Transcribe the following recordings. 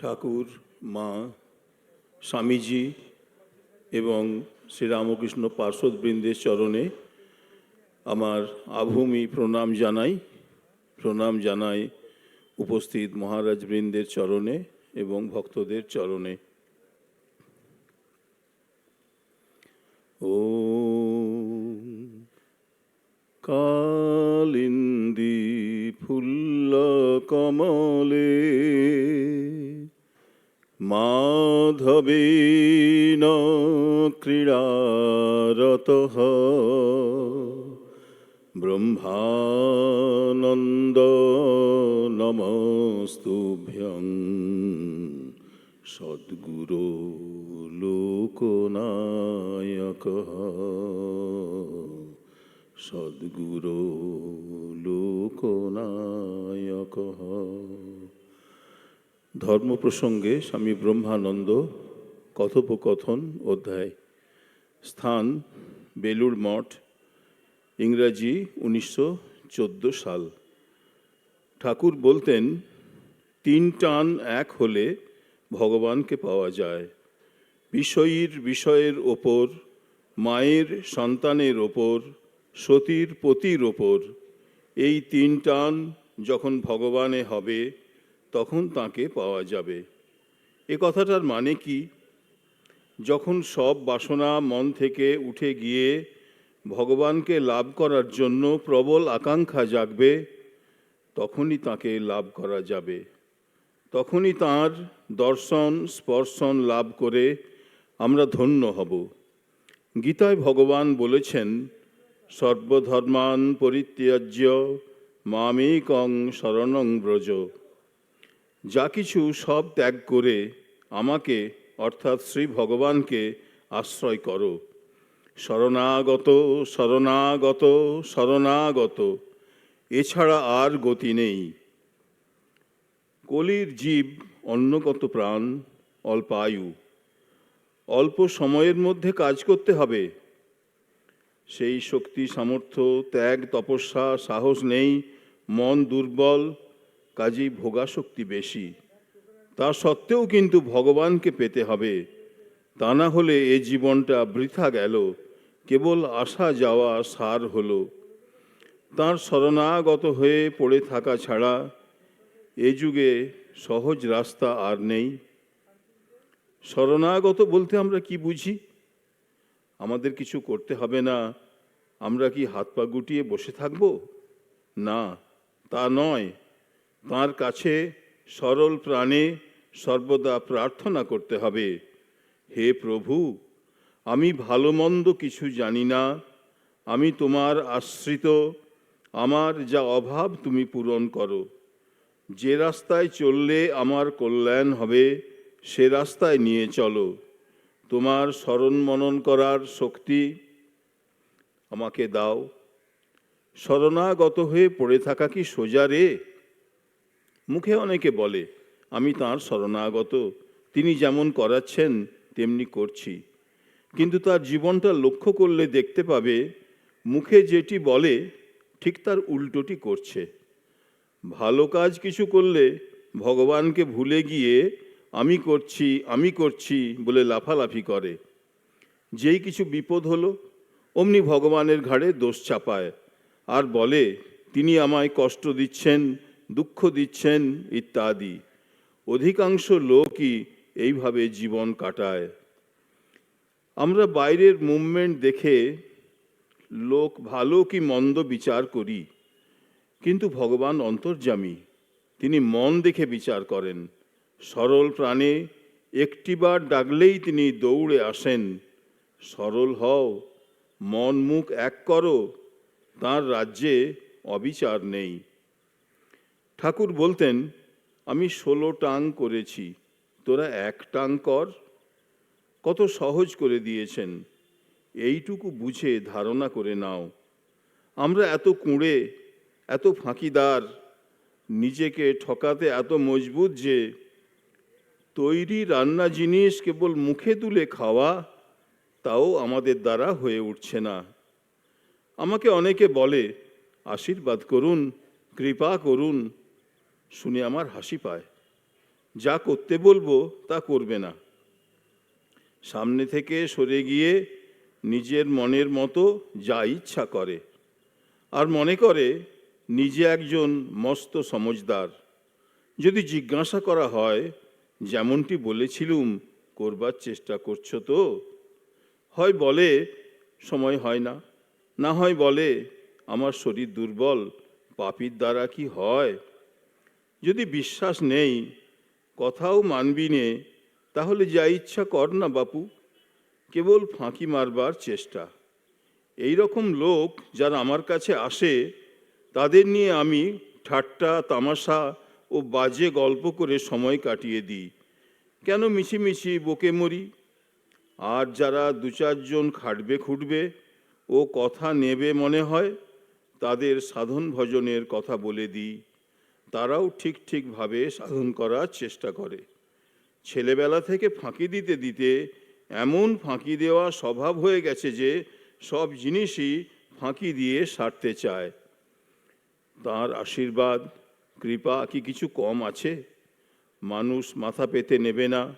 ঠাকুর, মা, স্বামীজি এবং শ্রীরামকৃষ্ণ পার্শ্বদবৃন্দের চরণে আমার আভূমি প্রণাম জানাই। প্রণাম জানাই উপস্থিত মহারাজ বৃন্দের চরণে এবং ভক্তদের চরণে। ও কালিন্দি ফুল্ল কমলে মাধবেন ক্রীড়ারত ব্রহ্মানন্দ নমস্তুভ্যং। সদ্গুরো লোকনায়ক সদ্গুরো লোকনায়ক ধর্ম প্রসঙ্গে স্বামী ব্রহ্মানন্দ কথোপকথন অধ্যায়। স্থান, বেলুড় মঠ, ইংরাজি উনিশশো চোদ্দ সাল। ঠাকুর বলতেন, তিন টান এক হলে ভগবানকে পাওয়া যায়। বিষয়ীর বিষয়ের ওপর, মায়ের সন্তানের ওপর, সতীর পতির ওপর। এই তিন টান যখন ভগবানে হবে তখন তাকে পাওয়া যাবে। এ কথাটার মানে কি? যখন সব বাসনা মন থেকে উঠে গিয়ে ভগবানকে লাভ করার জন্য প্রবল আকাঙ্ক্ষা জাগবে, তখনই তাকে লাভ করা যাবে। তখনই তার দর্শন, স্পর্শন লাভ করে আমরা ধন্য হব। গীতায় ভগবান বলেছেন, সর্বধর্মান পরিত্যাজ্য, মামেকং শরণং ব্রজ। যা কিছু সব ত্যাগ করে আমাকে, অর্থাৎ শ্রী ভগবানকে, আশ্রয় করো। শরণাগত শরণাগত শরণাগত। এছাড়া আর গতি নেই। কলির জীব অন্যগত প্রাণ, অল্পায়ু। অল্প সময়ের মধ্যে কাজ করতে হবে। সেই শক্তি, সামর্থ্য, ত্যাগ, তপস্যা, সাহস নেই, মন দুর্বল কাজেই ভোগাশক্তি বেশি। তা সত্ত্বেও কিন্তু ভগবানকে পেতে হবে। তা না হলে এ জীবনটা বৃথা গেল, কেবল আসা যাওয়া সার হলো। তার শরণাগত হয়ে পড়ে থাকা ছাড়া এ যুগে সহজ রাস্তা আর নেই। শরণাগত বলতে আমরা কি বুঝি? আমাদের কিছু করতে হবে না। আমরা কি হাত পা গুটিয়ে বসে থাকব? না, তা নয়। তার কাছে সরল প্রাণে সর্বদা প্রার্থনা করতে হবে। হে প্রভু, আমি ভালো মন্দ কিছু জানি না। আমি তোমার আশ্রিত। আমার যা অভাব তুমি পূরণ করো। যে রাস্তায় চললে আমার কল্যাণ হবে, সে রাস্তায় নিয়ে চলো। তোমার স্মরণ মনন করার শক্তি আমাকে দাও। শরণাগত হয়ে পড়ে থাকা কি সোজা রে? মুখে অনেকে বলে, আমি তার শরণাগত। তিনি যেমন করাচ্ছেন, তেমনি করছি। কিন্তু তার জীবনটা লক্ষ্য করলে দেখতে পাবে, মুখে যেটি বলে, ঠিক তার উল্টোটি করছে। ভালো কাজ কিছু করলে ভগবানকে ভুলে গিয়ে, আমি করছি আমি করছি বলে লাফালাফি করে। যেই কিছু বিপদ হলো, অমনি ভগবানের ঘাড়ে দোষ চাপায়। আর বলে, তিনি আমায় কষ্ট দিচ্ছেন দুঃখ দিচ্ছেন ইত্যাদি। অধিকাংশ লোকই এইভাবে জীবন কাটায়। আমরা বাইরের মুভমেন্ট দেখে লোক ভালো কি মন্দ বিচার করি, কিন্তু ভগবান অন্তর্যামী। তিনি মন দেখে বিচার করেন। সরল প্রাণে একটিবার ডাকলেই তিনি দৌড়ে আসেন। সরল হও, মন মুখ এক করো, তার রাজ্যে অবিচার নেই। ঠাকুর বলতেন, আমি ষোলো টাং করেছি, তোরা এক টাং কর। কত সহজ করে দিয়েছেন, এইটুকু বুঝে ধারণা করে নাও। আমরা এত কুঁড়ে, এত ফাঁকিদার, নিজেকে ঠকাতে এত মজবুত যে, তৈরি রান্না জিনিস কেবল মুখে তুলে খাওয়া, তাও আমাদের দ্বারা হয়ে উঠছে না। আমাকে অনেকে বলে, আশীর্বাদ করুন, কৃপা করুন শুনে আমার হাসি পায়। যা করতে বলব তা করবে না। সামনে থেকে সরে গিয়ে নিজের মনের মতো যা ইচ্ছা করে। আর মনে করে নিজে একজন মস্ত সমজদার যদি জিজ্ঞাসা করা হয়, যেমনটি বলেছিলুম, করবার চেষ্টা করছ তো? হয় বলে, সময় হয় না। না হয় বলে, আমার শরীর দুর্বল, পাপির দ্বারা কি হয়? যদি বিশ্বাস নেই, কথাও মানবি নে, তাহলে যা ইচ্ছা কর না বাপু, কেবল ফাঁকি মারবার চেষ্টা। এই রকম লোক যারা আমার কাছে আসে, তাদের নিয়ে আমি ঠাট্টা, তামাশা ও বাজে গল্প করে সময় কাটিয়ে দিই। কেন মিছিমিছি বকে মরি? আর যারা দু চারজন খাটবে খুঁটবে ও কথা নেবে মনে হয়, তাদের সাধন ভজনের কথা বলে দিই। তারাও ঠিক ঠিকভাবে সাধন করার চেষ্টা করে। ছেলেবেলা থেকে ফাঁকি দিতে দিতে এমন ফাঁকি দেওয়া স্বভাব হয়ে গেছে যে সব জিনিসই ফাঁকি দিয়ে সারতে চায়। তার আশীর্বাদ, কৃপা কি কিছু কম আছে? মানুষ মাথা পেতে নেবে না,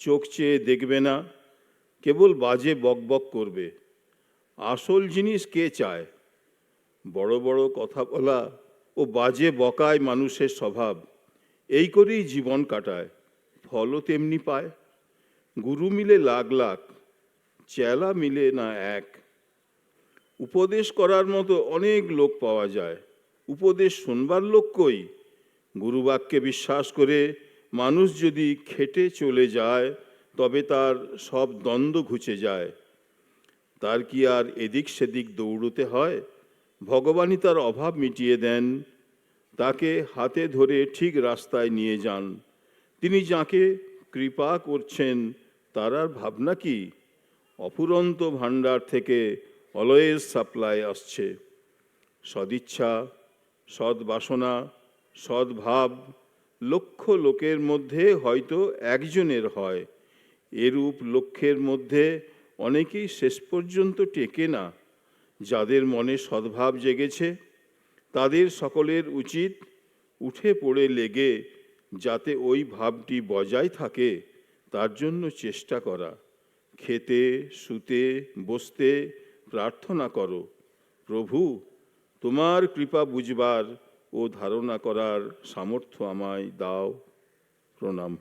চোখ চেয়ে দেখবে না, কেবল বাজে বকবক করবে। আসল জিনিস কে চায়? বড় বড় কথা বলা ও বাজে বকায় মানুষের স্বভাব। এই করেই জীবন কাটায়। ফলও তেমনি পায়। গুরু মিলে লাখ লাখ, চেলা মিলে না এক। উপদেশ করার মতো অনেক লোক পাওয়া যায়। উপদেশ শুনবার লোক কই? গুরুবাক্যে বিশ্বাস করে মানুষ যদি খেটে চলে যায়, তবে তার সব দ্বন্দ্ব ঘুচে যায়। তার কি আর এদিক সেদিক দৌড়তে হয়? ভগবানই তার অভাব মিটিয়ে দেন। তাকে হাতে ধরে ঠিক রাস্তায় নিয়ে যান। তিনি যাকে কৃপা করছেন, তার আর ভাবনা কি? অফুরন্ত ভাণ্ডার থেকে অলয়েজ সাপ্লাই আসছে। সদিচ্ছা, সদ্বাসনা, সদ্ভাব লক্ষ লোকের মধ্যে হয়তো একজনের হয়। এরূপ লক্ষ্যের মধ্যে অনেকেই শেষ পর্যন্ত টেকে না। যাদের মনে সদ্ভাব জেগেছে, তাদের সকলের উচিত উঠে পড়ে লেগে যাতে ওই ভাবটি বজায় থাকে, তার জন্য চেষ্টা করা। খেতে, শুতে, বসতে প্রার্থনা করো। প্রভু, তোমার কৃপা বুঝবার ও ধারণা করার সামর্থ্য আমায় দাও। প্রণাম।